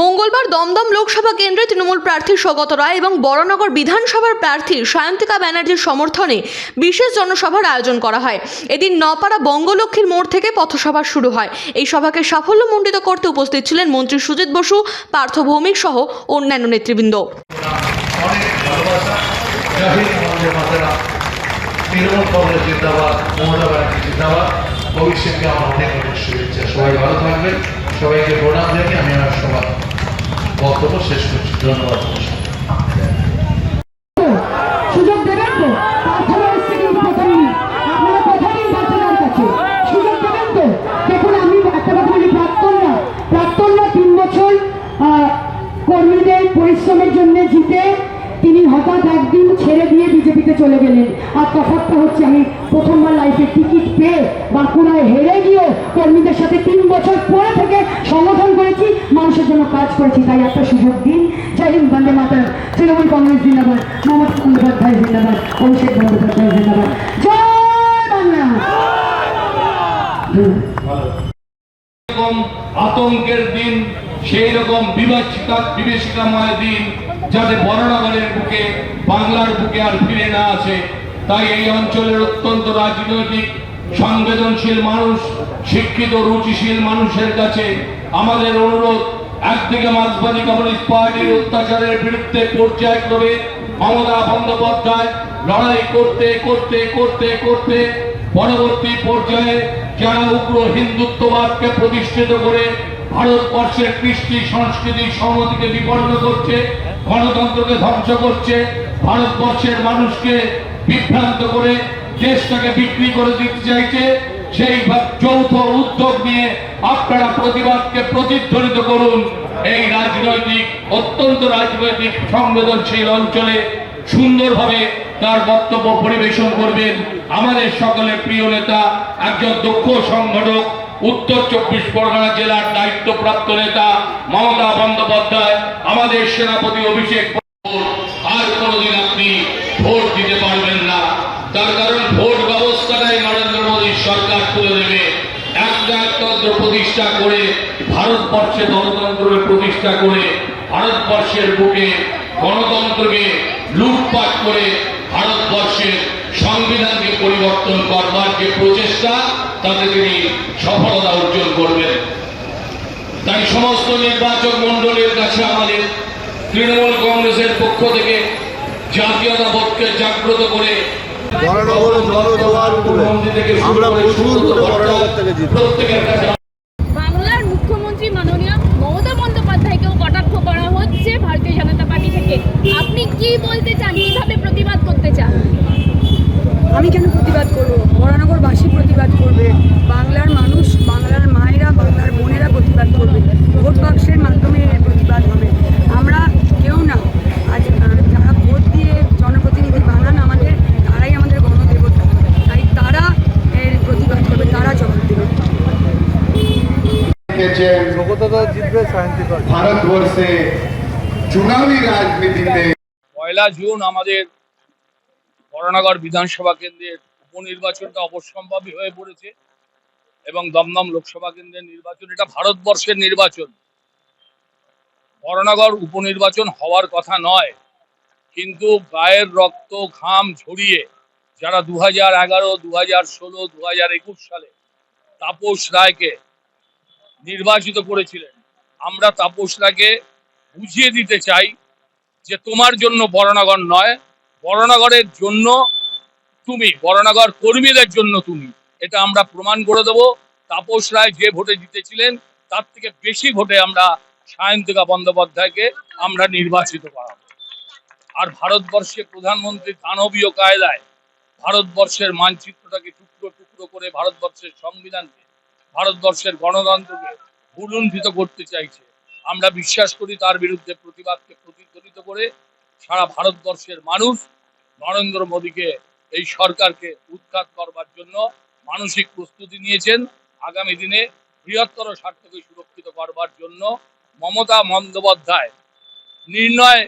মঙ্গলবার দমদম লোকসভা কেন্দ্রে তৃণমূল প্রার্থী স্বগত রায় এবং বড়নগর বিধানসভার প্রার্থী সায়ন্তিকা ব্যানার্জির সমর্থনে বিশেষ জনসভার আয়োজন করা হয়। এদিন নপাড়া বঙ্গলক্ষ্মীর মোড় থেকে পথসভা শুরু হয়। এই সভাকে সাফল্যমণ্ডিত করতে উপস্থিত ছিলেন মন্ত্রী সুজিত বসু, পার্থ ভৌমিক সহ অন্যান্য নেতৃবৃন্দ। সবাই সবাইকে প্রণাম জানিয়ে আমি আমার সবার বক্তব্য শেষ করছি। ধন্যবাদ। কর্মীদের পরিশ্রমের জন্য জিতে তিনি হঠাৎ একদিন ছেড়ে দিয়ে চলে গেলেন। আর হচ্ছে, আমি প্রথমবার লাইফে টিকিট পেয়ে বাঁকুড়ায় হেরে গিয়েও কর্মীদের সাথে তিন বছর পরে জন্য কাজ করেছি, তাই একটা সুযোগ দিন। জয় হিন্দ, বন্দে মাতার তৃণমূল কংগ্রেস জিন্দাবাদ, মমতা বন্দ্যোপাধ্যায় জিন্দাবাদ, অভিষেক বন্দ্যোপাধ্যায় জিন্দাবাদ। জয় বাংলা! আতঙ্কের দিন সেই রকম বিবেচিকা বিবেচিকাময় দিন, যাতে বড়নগরের বুকে, বাংলার বুকে আর ফিরে না আসে। তাই এই অঞ্চলের অত্যন্ত রাজনৈতিক, সংবেদনশীল মানুষ, শিক্ষিত, রুচিশীল মানুষের কাছে আমাদের অনুরোধ একদিকে মার্ক্সবাদী কমিউনিস্ট পার্টির অত্যাচারের বিরুদ্ধে পর্যায়ক্রমে মমতা বন্দ্যোপাধ্যায় লড়াই করতে করতে করতে করতে পরবর্তী পর্যায়ে যারা উগ্র হিন্দুত্ববাদকে প্রতিষ্ঠিত করে ভারতবর্ষের কৃষ্টি সংস্কৃতি সংহতিকে বিপন্ন করছে, গণতন্ত্রকে ধ্বংস করছে, ভারতবর্ষের মানুষকে বিভ্রান্ত করে দেশটাকে বিক্রি করে দিতে চাইছে সেই যৌথ উদ্যোগ নিয়ে আপনারা প্রতিবাদকে প্রতিধ্বনিত করুন এই রাজনৈতিক, অত্যন্ত রাজনৈতিক, সংবেদনশীল অঞ্চলে সুন্দরভাবে তার বক্তব্য পরিবেশন করবেন আমাদের সকলের প্রিয় নেতা, একজন দক্ষ সংগঠক, উত্তর চব্বিশ পরগনা জেলার দায়িত্বপ্রাপ্ত নেতা মমতা বন্দ্যোপাধ্যায়, আমাদের সেনাপতি অভিষেক। আর কোনোদিন আপনি ভোট দিতে পারবেন না তার কারণ ভোট ব্যবস্থাটাই নরেন্দ্র মোদীর সরকার তুলে দেবে একতন্ত্র প্রতিষ্ঠা করে গণতন্ত্রের প্রতিষ্ঠা করে ভারতবর্ষের বুকে গণতন্ত্রকে লুটপাট করে ভারতবর্ষের সংবিধানকে পরিবর্তন করবার যে প্রচেষ্টা তাতে তিনি সফলতা অর্জন করবেন। তাই সমস্ত নির্বাচক মন্ডলের কাছে আমাদের তৃণমূল কংগ্রেসের পক্ষ থেকে জাতীয়তাবোধকে জাগ্রত করে আমরা প্রচুর প্রত্যেকের কাছে আমি কেন প্রতিবাদ করব? বরানগরবাসী প্রতিবাদ করবে। বাংলার মানুষ বাংলার মায়েরা বাংলার বোনেরা প্রতিবাদ করবে। ভোট বাক্সের মাধ্যমে প্রতিবাদ হবে। আমরা কেউ না আজ যারা ভোট দিয়ে জনপ্রতিনিধি বানান আমাদের তারাই আমাদের গণদেবতা। তাই তারা এর প্রতিবাদ করবে তারা জবাব দেবে। ভারতবর্ষে চুনাবি রাজনীতিতে পয়লা জুন আমাদের বড়নগর বিধানসভা কেন্দ্রের উপনির্বাচনটা অবশ্যম্ভাবী হয়ে পড়েছে এবং দমদম লোকসভা কেন্দ্রের নির্বাচন, এটা ভারতবর্ষের নির্বাচন। বড়নগর উপনির্বাচন হওয়ার কথা নয়, কিন্তু গায়ের রক্ত, ঘাম ঝরিয়ে যারা দু হাজার এগারো দু হাজার ষোলো দু হাজার একুশ সালে তাপস রায়কে নির্বাচিত করেছিলেন, আমরা তাপস রায়কে বুঝিয়ে দিতে চাই যে তোমার জন্য বড়নগর নয় বড়নগরের জন্য তুমি বড়নগর কর্মীদের জন্য তুমি। এটা আমরা প্রমাণ করে দেব। তাপস রায় যে ভোটে জিতেছিলেন, তার থেকে বেশি ভোটে আমরা সায়ন্তিকা বন্দ্যোপাধ্যায়কে আমরা নির্বাচিত করাবো। আর ভারতবর্ষে প্রধানমন্ত্রী দানবীয় কায়দায় ভারতবর্ষের মানচিত্রটাকে টুকরো টুকরো করে ভারতবর্ষের সংবিধানকে, ভারতবর্ষের গণতন্ত্রকে ভুলুণ্ঠিত করতে চাইছে। আমরা বিশ্বাস করি তার বিরুদ্ধে প্রতিবাদকে প্রতিধ্বনিত করে সারা ভারতবর্ষের মানুষ নরেন্দ্র মোদীকে, এই সরকারকে উৎখাত করবার জন্য মানসিক প্রস্তুতি নিয়েছেন। আগামী দিনে বৃহত্তর স্বার্থকে সুরক্ষিত করবার জন্য মমতা বন্দ্যোপাধ্যায় নির্ণয়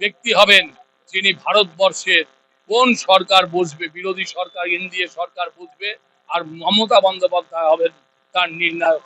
ব্যক্তি হবেন যিনি ভারতবর্ষের কোন সরকার বসবে বিরোধী সরকার, এনডিএ সরকার বসবে আর মমতা বন্দ্যোপাধ্যায় হবেন তার নির্ণায়ক